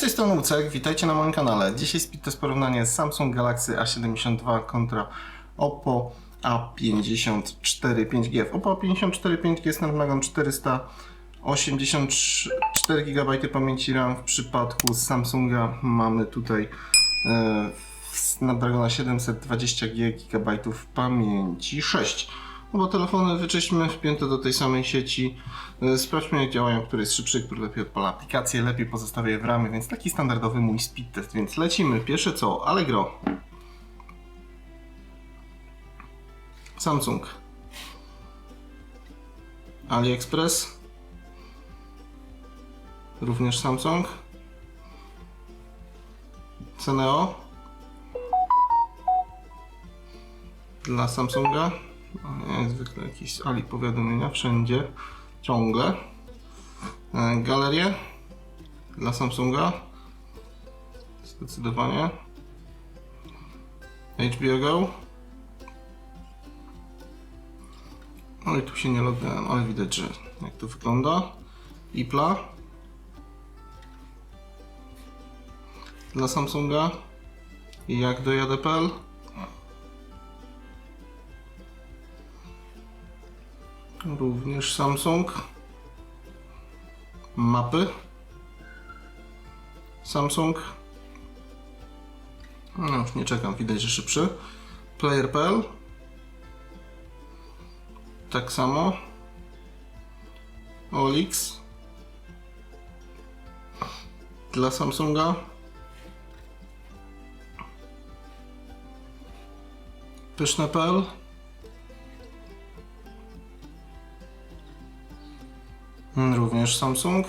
z tej strony Lucek, witajcie na moim kanale. Dzisiaj speed to jest porównanie Samsung Galaxy A72 kontra Oppo A54 5G. W Oppo A54 5G Snapdragon 484 GB pamięci RAM. W przypadku Samsunga mamy tutaj e, Snapdragona 720 GB pamięci 6. Oba telefony wyczyśmy wpięte do tej samej sieci. E, Sprawdźmy jak działają, który jest szybszy, który lepiej odpala aplikację, lepiej pozostawia je w ramie, więc taki standardowy mój speed test. Więc lecimy. Pierwsze co? Allegro. Samsung. AliExpress. Również Samsung. Ceneo. Dla Samsunga. Zwykle jakieś Ali powiadomienia wszędzie, ciągle. E, Galerie dla Samsunga. Zdecydowanie. HBO Go. No i tu się nie logałem, ale widać, że jak to wygląda. Ipla. Dla Samsunga. I jak dojadę.pl. Również Samsung. Mapy. Samsung. No już nie czekam, widać, że szybszy. Player.pl. Tak samo. Olix. Dla Samsunga. Pyszne.pl. Również Samsung.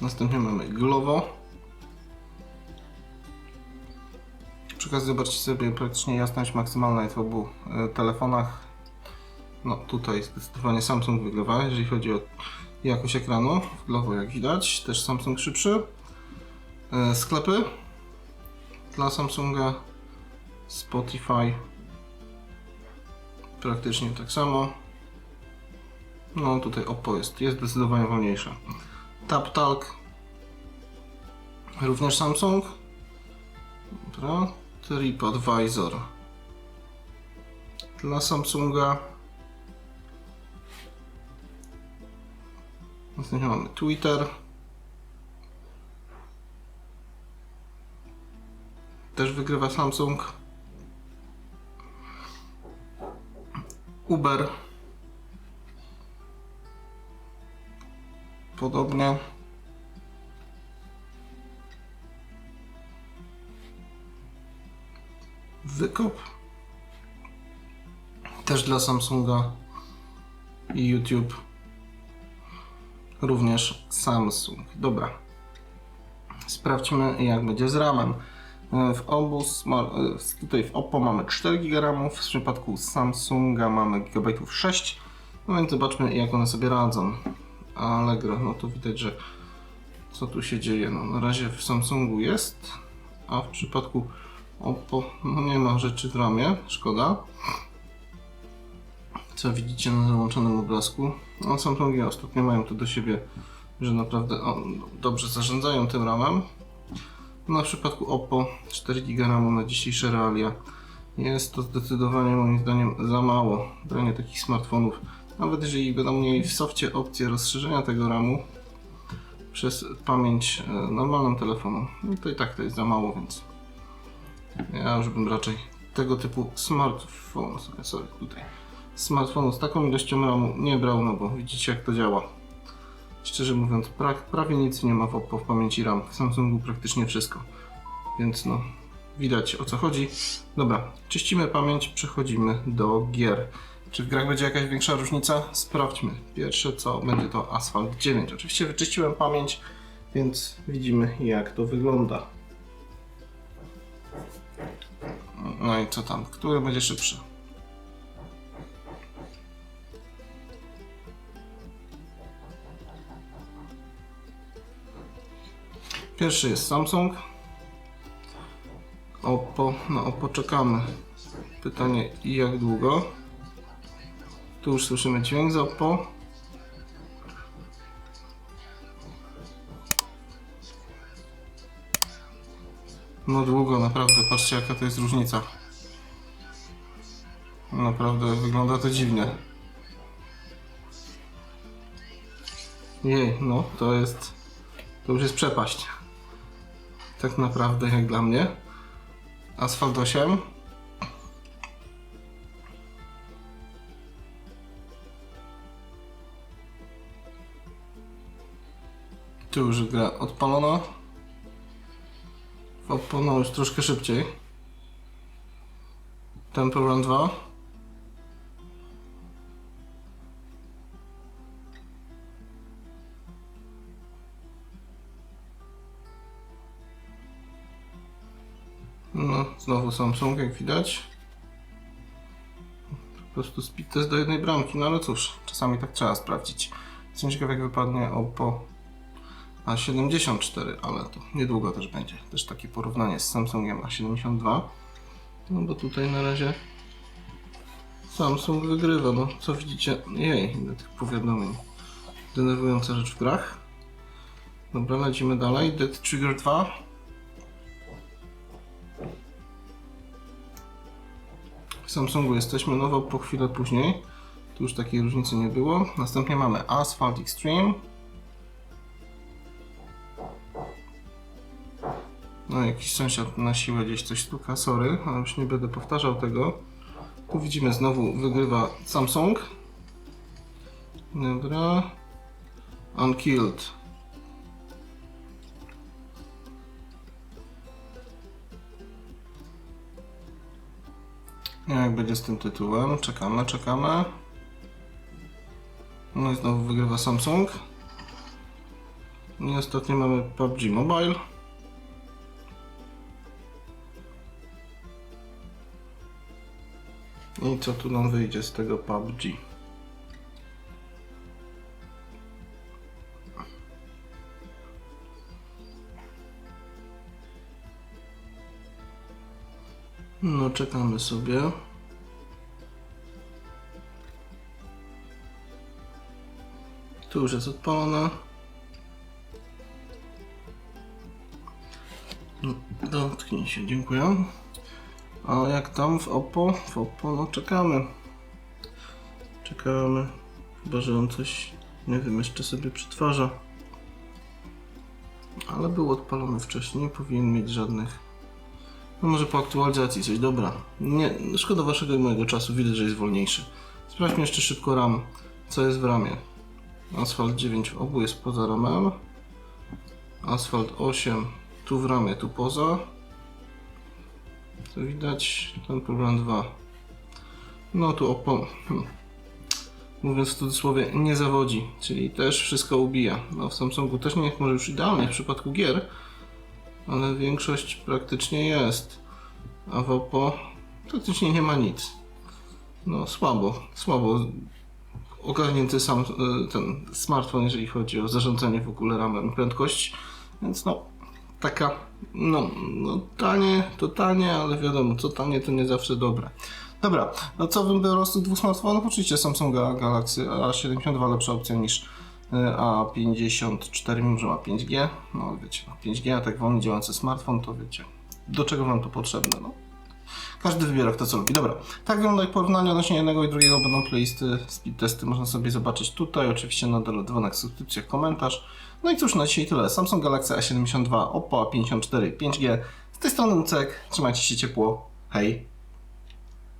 Następnie mamy Glovo. Przy okazji zobaczcie sobie praktycznie jasność maksymalna jest w obu e, telefonach. No tutaj zdecydowanie Samsung wygrywa, jeżeli chodzi o jakość ekranu. W Glovo jak widać, też Samsung szybszy. E, Sklepy dla Samsunga Spotify praktycznie tak samo. No tutaj Oppo jest, jest zdecydowanie wolniejsza. TapTalk również Samsung. Dobra. TripAdvisor dla Samsunga. Następnie mamy Twitter. Też wygrywa Samsung. Uber. Podobnie. Wykop. Też dla Samsunga i YouTube. Również Samsung. Dobra. Sprawdźmy jak będzie z RAMem. W obu, w- tutaj w Oppo mamy 4 GB, w przypadku Samsunga mamy gigabajtów 6. No więc zobaczmy jak one sobie radzą. Allegro, no to widać, że co tu się dzieje. No, na razie w Samsungu jest, a w przypadku Oppo no nie ma rzeczy w ramie, szkoda. Co widzicie na załączonym obrazku. No, Samsungi ostatnio mają to do siebie, że naprawdę o, dobrze zarządzają tym ramem. No, w przypadku Oppo 4 GB na dzisiejsze realia jest to zdecydowanie moim zdaniem za mało. Branie takich smartfonów, nawet jeżeli będą mieli w softie opcję rozszerzenia tego RAMu przez pamięć e, normalną telefonu, no to i tak to jest za mało, więc ja już bym raczej tego typu smartfon, sorry, tutaj smartfonu z taką ilością RAMu nie brał, no bo widzicie jak to działa. Szczerze mówiąc, pra, prawie nic nie ma w w pamięci RAM. W Samsungu praktycznie wszystko. Więc no, widać o co chodzi. Dobra, czyścimy pamięć, przechodzimy do gier. Czy w grach będzie jakaś większa różnica? Sprawdźmy. Pierwsze co będzie to Asphalt 9. Oczywiście wyczyściłem pamięć, więc widzimy jak to wygląda. No i co tam? Który będzie szybszy? Pierwszy jest Samsung. Oppo, no Oppo czekamy. Pytanie jak długo? Tu już słyszymy dźwięk z Oppo. No długo, naprawdę, patrzcie jaka to jest różnica. Naprawdę wygląda to dziwnie. Jej, no to jest... To już jest przepaść. Tak naprawdę jak dla mnie. Asfalt 8 Tu już gra odpalona. W Oppo no już troszkę szybciej. Temple Run 2. No, znowu Samsung, jak widać. Po prostu speed test do jednej bramki, no ale cóż, czasami tak trzeba sprawdzić. Ciekaw, jak wypadnie Oppo A74, ale to niedługo też będzie. Też takie porównanie z Samsungiem A72. No bo tutaj na razie Samsung wygrywa, no co widzicie? Jej, ile tych powiadomień. Denerwująca rzecz w grach. Dobra, lecimy dalej. Dead Trigger 2. W Samsungu jesteśmy nowo po chwilę później. Tu już takiej różnicy nie było. Następnie mamy Asphalt Extreme. No, jakiś sąsiad na siłę gdzieś coś stuka, sorry, ale już nie będę powtarzał tego. Tu widzimy znowu wygrywa Samsung. Dobra. Unkilled. Wiem jak będzie z tym tytułem. Czekamy, czekamy. No i znowu wygrywa Samsung. I ostatnio mamy PUBG Mobile. I co tu nam wyjdzie z tego PUBG? No, czekamy sobie. Tu już jest odpalona. No, Dotknij się, dziękuję. A jak tam w Oppo? W Oppo, no czekamy. Czekamy. Chyba, że on coś, nie wiem, jeszcze sobie przetwarza. Ale był odpalony wcześniej, nie powinien mieć żadnych. No może po aktualizacji coś, dobra. Nie, szkoda waszego i mojego czasu, widać, że jest wolniejszy. Sprawdźmy jeszcze szybko RAM. Co jest w ramie? Asfalt 9 w obu jest poza ramem. Asfalt 8 tu w ramie, tu poza. Co widać? Ten problem 2. No tu hmm, mówiąc w cudzysłowie, nie zawodzi, czyli też wszystko ubija. No w Samsungu też nie jest może już idealnie w przypadku gier, ale większość praktycznie jest. A w Oppo praktycznie nie ma nic. No słabo, słabo ogarnięty sam e, ten smartfon, jeżeli chodzi o zarządzanie w ogóle ramem prędkość, więc no taka, no, no tanie to tanie, ale wiadomo, co tanie to nie zawsze dobre. Dobra, no co wybiorę z tych dwóch smartfonów? Oczywiście Samsunga Galaxy A72 lepsza opcja niż e, A54, mimo że ma 5G. No wiecie, no, 5G, a tak wolno działający smartfon, to wiecie, do czego wam to potrzebne, no. Każdy wybiera kto co lubi. Dobra, tak wygląda porównanie odnośnie jednego i drugiego będą playlisty, speed testy można sobie zobaczyć tutaj. Oczywiście na dole dzwonek, subskrypcja, komentarz. No i cóż, na dzisiaj tyle. Samsung Galaxy A72, Oppo A54, 5G. Z tej strony Nucek, trzymajcie się ciepło. Hej!